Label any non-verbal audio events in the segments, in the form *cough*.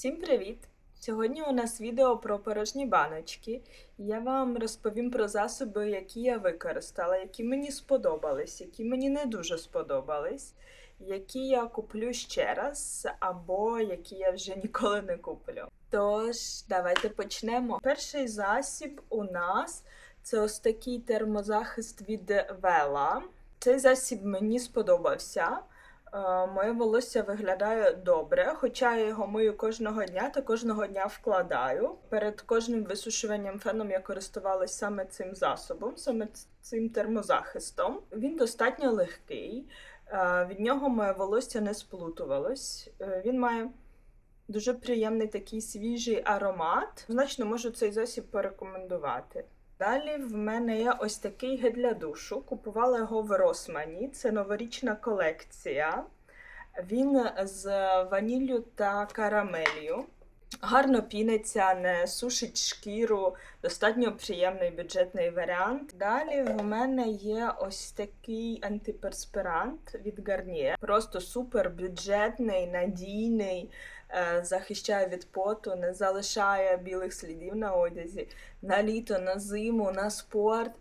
Всім привіт! Сьогодні у нас відео про порожні баночки. Я вам розповім про засоби, які я використала, які мені сподобались, які мені не дуже сподобались, які я куплю ще раз, або які я вже ніколи не куплю. Тож, давайте почнемо. Перший засіб у нас це ось такий термозахист від Вела. Цей засіб мені сподобався. Е, Моє волосся виглядає добре, хоча я його мию кожного дня та кожного дня вкладаю. Перед кожним висушуванням феном я користувалась саме цим засобом, саме цим термозахистом. Він достатньо легкий, е, від нього моє волосся не сплутувалось. Е, Він має дуже приємний такий свіжий аромат. Значно можу цей засіб порекомендувати. Далі в мене є ось такий гель для душу. Купувала його в Росмані. Це новорічна колекція. Він з ваніллю та карамелью. Гарно піниться, не сушить шкіру, достатньо приємний бюджетний варіант. Далі в мене є ось такий антиперспирант від Garnier. Просто супер бюджетний, надійний, захищає від поту, не залишає білих слідів на одязі на літо, на зиму, на спорт.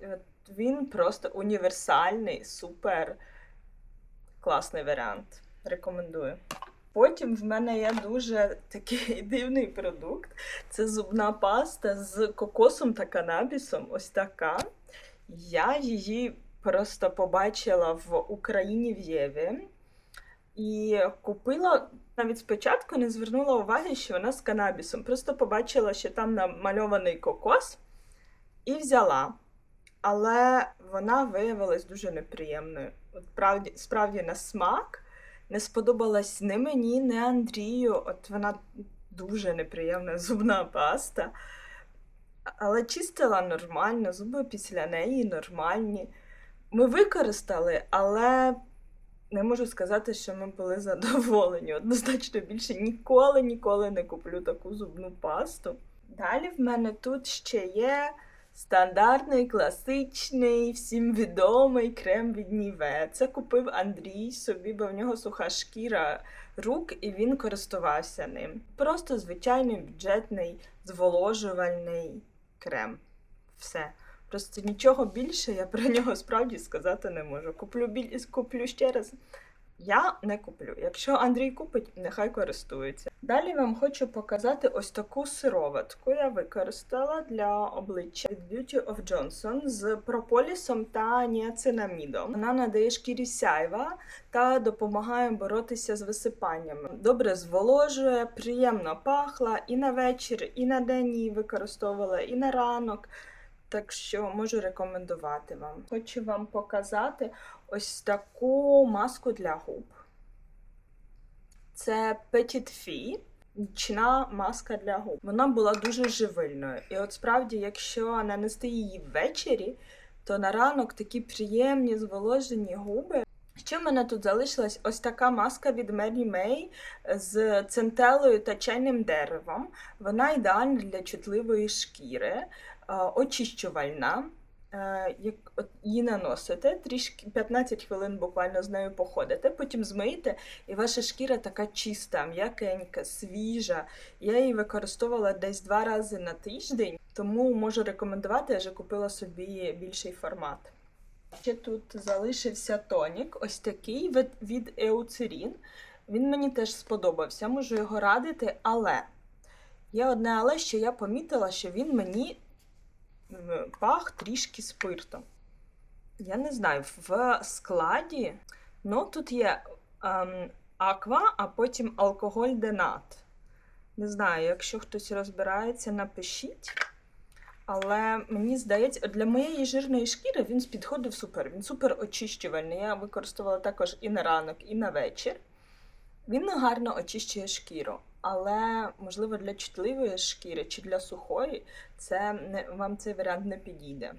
Він просто універсальний, супер класний варіант. Рекомендую. Потім в мене є дуже такий *laughs* дивний продукт. Це зубна паста з кокосом та канабісом. Ось така. Я її просто побачила в Україні в Єві. І купила навіть спочатку не звернула уваги, що вона з канабісом. Просто побачила, що там намальований кокос, і взяла. Але вона виявилась дуже неприємною. От правді, справді на смак не сподобалась ні мені, ні Андрію. От вона дуже неприємна зубна паста. Але чистила нормально, зуби після неї нормальні. Ми використали, але не можу сказати, що ми були задоволені. Однозначно більше ніколи, ніколи не куплю таку зубну пасту. Далі в мене тут ще є стандартний, класичний, всім відомий крем від Ніве. Це купив Андрій собі, бо в нього суха шкіра рук, і він користувався ним. Просто звичайний бюджетний зволожувальний крем. Все. Просто нічого більше я про нього справді сказати не можу. Куплю біль... куплю ще раз. Я не куплю. Якщо Андрій купить, нехай користується. Далі вам хочу показати ось таку сироватку. Я використала для обличчя від Beauty of Johnson з прополісом та ніацинамідом. Вона надає шкірі сяйва та допомагає боротися з висипаннями. Добре зволожує, приємно пахла і на вечір, і на день її використовувала, і на ранок. Так що можу рекомендувати вам. Хочу вам показати ось таку маску для губ. Це Petit Fee, нічна маска для губ. Вона була дуже живильною. І от справді, якщо нанести її ввечері, то на ранок такі приємні зволожені губи. Ще в мене тут залишилась ось така маска від Mary May з центелою та чайним деревом. Вона ідеальна для чутливої шкіри, очищувальна. Е, Як її наносите, трішки 15 хвилин буквально з нею походите, потім змиєте, і ваша шкіра така чиста, м'якенька, свіжа. Я її використовувала десь два рази на тиждень, тому можу рекомендувати, я вже купила собі більший формат. Ще тут залишився тонік, ось такий від, від Eucerin. Він мені теж сподобався, можу його радити, але є одне але, що я помітила, що він мені пах трішки спиртом. Я не знаю, в складі ну, тут є ем, аква, а потім алкоголь денат. Не знаю, якщо хтось розбирається, напишіть. Але мені здається, для моєї жирної шкіри він підходив супер. Він супер очищувальний. Я використовувала також і на ранок, і на вечір. Він гарно очищує шкіру, але можливо для чутливої шкіри чи для сухої це не вам цей варіант не підійде.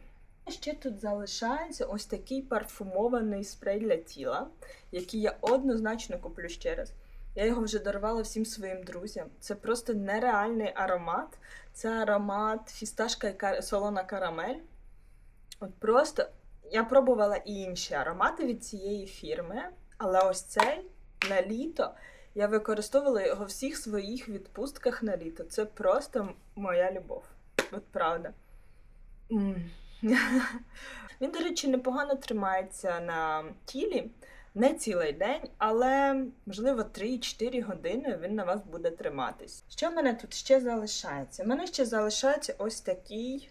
Ще тут залишається ось такий парфумований спрей для тіла, який я однозначно куплю ще раз. Я його вже дарувала всім своїм друзям. Це просто нереальний аромат. Це аромат фісташка і кар... солона карамель. От просто я пробувала і інші аромати від цієї фірми, але ось цей на літо Я використовувала його в всіх своїх відпустках на літо. Це просто моя любов. От правда. *laughs* Він, до речі, непогано тримається на тілі. Не цілий день, але можливо 3-4 години він на вас буде триматись. Що в мене тут ще залишається? У мене ще залишається ось такий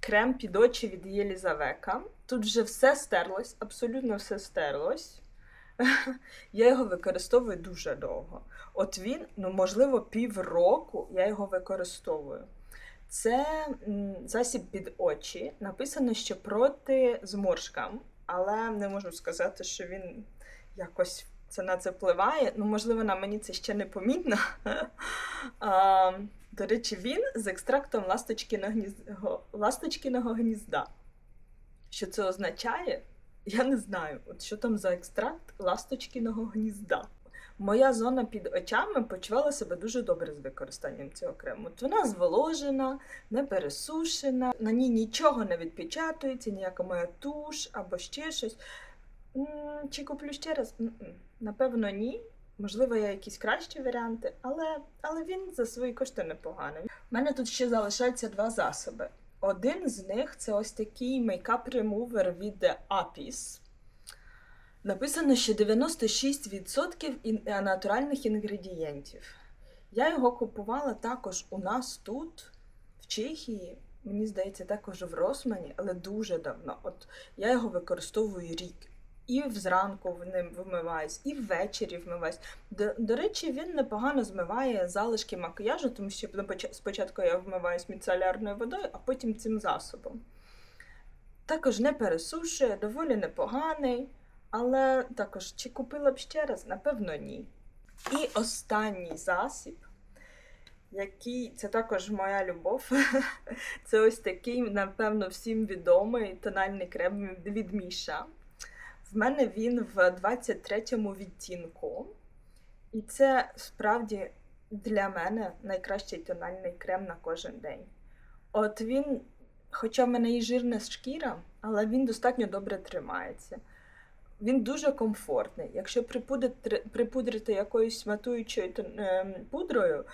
крем під очі від Єлізавека. Тут вже все стерлось, абсолютно все стерлось. *laughs* Я його використовую дуже довго. От він, ну можливо, півроку я його використовую. Це засіб під очі. Написано, що проти зморшкам, але не можу сказати, що він якось це на це впливає. Ну, можливо, на мені це ще не помітно. *laughs* А, до речі, він з екстрактом ласточкиного гнізда. ласточкиного гнізда. Що це означає? Я не знаю, от що там за екстракт ласточкиного гнізда. Моя зона під очами почувала себе дуже добре з використанням цього крему. От вона зволожена, не пересушена, на ній нічого не відпечатується, ніяка моя туш або ще щось. Чи куплю ще раз? Напевно, ні. Можливо, є якісь кращі варіанти, але, але він за свої кошти непоганий. У мене тут ще залишаються два засоби. Один з них це ось такий мейкап ремувер від Apis. Написано, що 96% е, натуральних інгредієнтів. Я його купувала також у нас тут, в Чехії. Мені здається, також в Росмані, але дуже давно. От я його використовую рік. І зранку ним вмиваюсь, і ввечері вмиваюсь. До, до речі, він непогано змиває залишки макіяжу, тому що спочатку я вмиваюсь міцелярною водою, а потім цим засобом. Також не пересушує, доволі непоганий, але також чи купила б ще раз? Напевно, ні. І останній засіб, який це також моя любов. *laughs* Це ось такий, напевно, всім відомий тональний крем від Міша. В мене він в 23-му відтінку. І це справді для мене найкращий тональний крем на кожен день. От він, хоча в мене і жирна шкіра, але він достатньо добре тримається. Він дуже комфортний. Якщо припудрити, якоюсь матуючою ем, пудрою,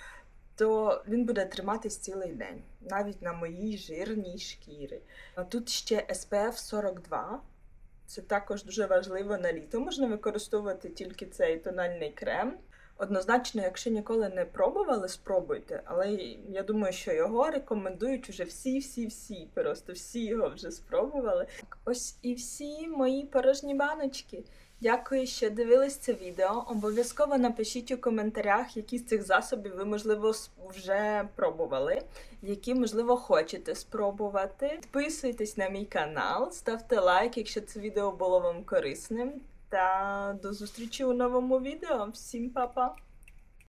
то він буде триматись цілий день, навіть на моїй жирній шкірі. Тут ще SPF 42. Це також дуже важливо на літо. Можна використовувати тільки цей тональний крем. Однозначно, якщо ніколи не пробували, спробуйте. Але я думаю, що його рекомендують вже всі-всі-всі. Просто всі його вже спробували. Ось і всі мої порожні баночки. Дякую, що дивились це відео. Обов'язково напишіть у коментарях, які з цих засобів ви, можливо, вже пробували, які, можливо, хочете спробувати. Підписуйтесь на мій канал, ставте лайк, якщо це відео було вам корисним. Та до зустрічі у новому відео. Всім па-па!